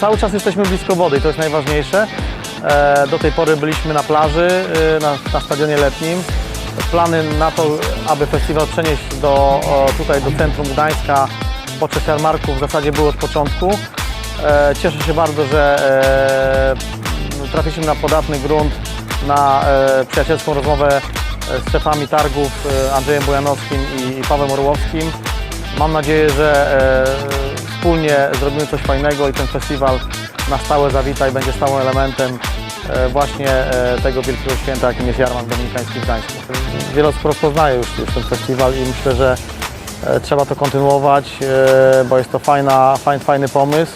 cały czas jesteśmy blisko wody i to jest najważniejsze. E, Do tej pory byliśmy na plaży, e, na, na stadionie letnim. Plany na to, aby festiwal przenieść do, tutaj do centrum Gdańska podczas jarmarku w zasadzie były od początku. E, Cieszę się bardzo, że trafiliśmy na podatny grunt, na przyjacielską rozmowę z szefami targów Andrzejem Bojanowskim i, Pawłem Orłowskim. Mam nadzieję, że wspólnie zrobimy coś fajnego i ten festiwal na stałe zawita i będzie stałym elementem e, właśnie e, tego wielkiego święta, jakim jest Jarmark Dominikański w Gdańsku. Wiele osób rozpoznaje już, już ten festiwal i myślę, że e, trzeba to kontynuować, bo jest to fajna, fajn, fajny pomysł.